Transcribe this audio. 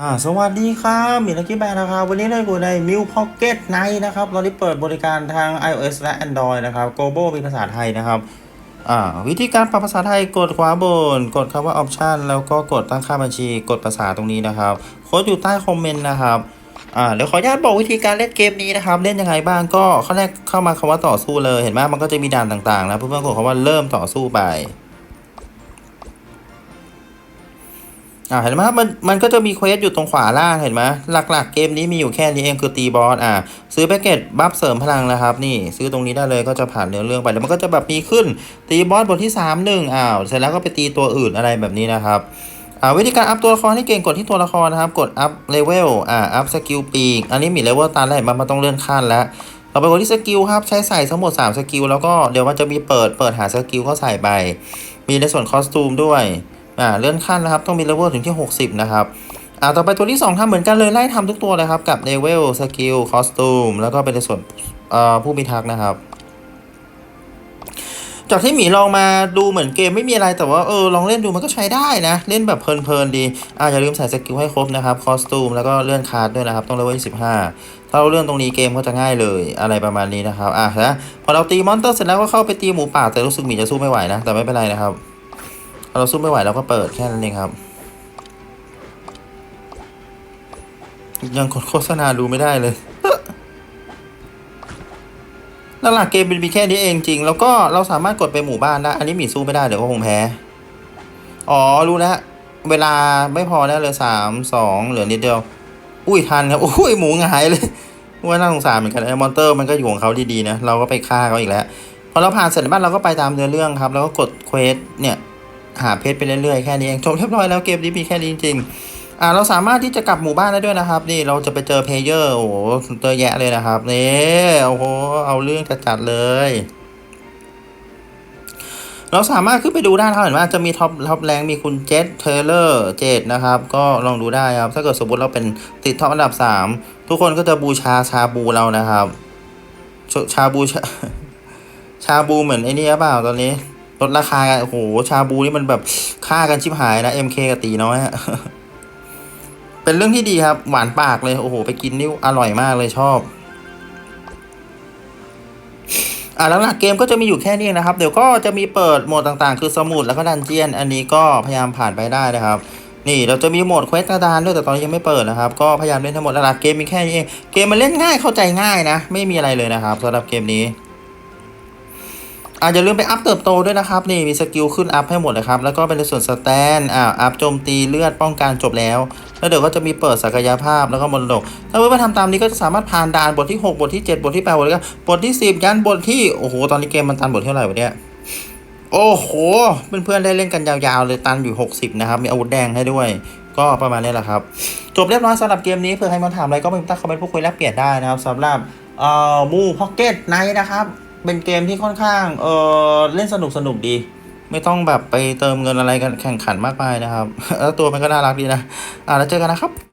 อ่าสวัสดีครับมิลกิแบนนะครับ วันนี้เราอยู่ใน m i l Pocket Night นะครับตอนนี้เปิดบริการทาง iOS และ Android นะครับ Globo มีภาษาไทยนะครับอ่าวิธีการปรับภาษาไทยกดขวาบน กดคำว่า Option แล้วก็กดตั้งค่าบัญชี กดภาษาตรงนี้นะครับ โค้ดอยู่ใต้คอมเมนต์นะครับอ่าเดี๋ยวขออนุญาตบอกวิธีการเล่นเกมนี้นะครับ เล่นยังไงบ้างก็ข้อแรกเข้ามาคำว่าต่อสู้เลย เห็นไหมมันก็จะมีด่านต่างๆนะเพื่อนๆกดคำว่าเริ่มต่อสู้ไป อ่าเห็นไหมครับมันมันก็จะมีเควสอยู่ตรงขวาล่างเห็นไหมหลักๆเกมนี้มีอยู่แค่นี้เองคือตีบอสอ่าซื้อแพ็กเกจบัฟเสริมพลังนะครับ นี่ซื้อตรงนี้ได้เลยก็จะผ่านเนื้อเรื่องไปแล้วมันก็จะแบบมีขึ้นตีบอสบทที่3 1อ้าวเสร็จแล้วก็ไปตีตัวอื่นอะไรแบบนี้นะครับอ่าวิธีการอัพตัวละครให้เก่งกดที่ตัวละครนะครับ กดอัพเลเวลอ่าอัพสกิลปีกอันนี้มีเลเวลตามแล้วเห็นมมันต้องเลื่อนขั้นแล้วเราไปกดที่สกิลครับใช้ใส่ทั้งหมด3สกิลแล้วก็เดี๋ยวมันจะมีเปิดเปิดหาสกิลก็ใส่ไปมีในส่วนคอสตูมด้วย อ่าเลื่อนขั้นนะครับ ต้องมีเลเวลถึงที่ 60 นะครับอ่าต่อไปตัวที่ 2ทำเหมือนกันเลยไล่ทำทุกตัวเลยครับ กับเลเวลสกิลคอสตูมแล้วก็เป็นในส่วนเอ่อผู้พิทักษ์นะครับจากที่หมีลองมาดูเหมือนเกมไม่มีอะไรแต่ว่าเออลองเล่นดูมันก็ใช้ได้นะ เล่นแบบเพลินๆดีอ่าอย่าลืมใส่สกิลให้ครบนะครับคอสตูมแล้วก็เลื่อนคาร์ดด้วยนะครับ ต้องเลเวล15ถ้าเราเลื่อนตรงนี้เกมก็จะง่ายเลยอะไรประมาณนี้นะครับอะแล้วพอเราตีมอนเตอร์เสร็จแล้วก็เข้าไปตีหมูป่าแต่รู้สึกหมีจะสู้ไม่ไหวนะแต่ไม่เป็นไรนะครับ เราสู้ไม่ไหวเราก็เปิดแค่นั้นเองครับ ยังกดโฆษณาดูไม่ได้เลยหลักๆเกมเป็นมีแค่นี้เองจริง แล้วก็เราสามารถกดไปหมู่บ้านได้ อันนี้หมีสู้ไม่ได้เดี๋ยวก็คงแพ้ อ๋อรู้แล้ว เวลาไม่พอแน่เลยสามสองเหลือนิดเดียว อุ้ยทันครับ อุ้ยหมูหงายเลยว่าน่าสงสารเหมือนกันไอ้มอนเตอร์มันก็อยู่ของเขาดีๆนะ เราก็ไปฆ่าเขาอีกแล้ว พอเราผ่านเสร็จบ้านเราก็ไปตามเนื้อเรื่องครับ แล้วก็กดเควสเนี่ย หาเพชรไปเรื่อยๆแค่นี้เองจบเรียบร้อยแล้วเกมนี้มีแค่นี้จริงๆอ่าเราสามารถที่จะกลับหมู่บ้านได้ด้วยนะครับ นี่เราจะไปเจอเพลเยอร์โอ้โหเจอแยะเลยนะครับนี่โอ้โหเอาเรื่องจัดๆเลยเราสามารถขึ้นไปดูได้นะครับเห็นว่าจะมีท็อปท็อปแรงมีคุณเจษเทเลอร์เจดนะครับ ก็ลองดูได้ครับ ถ้าเกิดสมมติเราเป็นติดท็อปอันดับสามทุกคนก็จะบูชาชาบูเรานะครับชชาบูชาชาบูเหมือนไอ้นี่หรือเปล่าตอนนี้ ลดราคากันโอ้โห ชาบูนี่มันแบบฆ่ากันชิบหายนะ MK กับตีน้อยฮะเป็นเรื่องที่ดีครับ หวานปากเลย โอ้โห ไปกินนี่อร่อยมากเลยชอบ อ่าแล้วหลักเกมก็จะมีอยู่แค่นี้นะครับ เดี๋ยวก็จะมีเปิดโหมดต่างๆ คือสมุดแล้วก็ดันเจียน อันนี้ก็พยายามผ่านไปได้นะครับนี่เราจะมีโหมดเควสกระดานด้วยแต่ตอนนี้ยังไม่เปิดนะครับ ก็พยายามเล่นทั้งหมดหลักๆเกมมีแค่นี้เองเกมมันเล่นง่ายเข้าใจง่ายนะ ไม่มีอะไรเลยนะครับสำหรับเกมนี้ อาอย่าลืมไปอัพเติบโตด้วยนะครับนี่มีสกิลขึ้นอัพให้หมดเลยครับ แล้วก็เป็นในส่วนสแตนอ่าอัพโจมตีเลือดป้องกันจบแล้ว แล้วเดี๋ยวก็จะมีเปิดศักยภาพแล้วก็มรดกถ้าเพื่อนๆทำตามนี้ก็จะสามารถผ่านด่านบทที่ 6 บทที่ 7 บทที่ 8 บทที่9บทที่ 10 ยันบทที่โอ้โหตอนนี้เกมมันตันบทเท่าไหร่วะเนี่ยโอ้โหเพื่อนๆได้เล่นกันยาวๆเลยตันอยู่ 60 นะครับ มีอาวุธแดงให้ด้วย ก็ประมาณนี้แหละครับ จบเรียบร้อยสำหรับเกมนี้เผื่อใครมาถามอะไรก็เป็นตั้งคอมเมนต์พูดคุยแลกเปลี่ยนได้นะครับสำหรับเอ่อมูพ็อกเก็ตไนท์นะครับ เป็นเกมที่ค่อนข้างเออเล่นสนุกสนุกดี ไม่ต้องแบบไปเติมเงินอะไรกันแข่งขันมากไปนะครับแล้วตัวมันก็น่ารักดีนะอ่าแล้วเจอกันนะครับ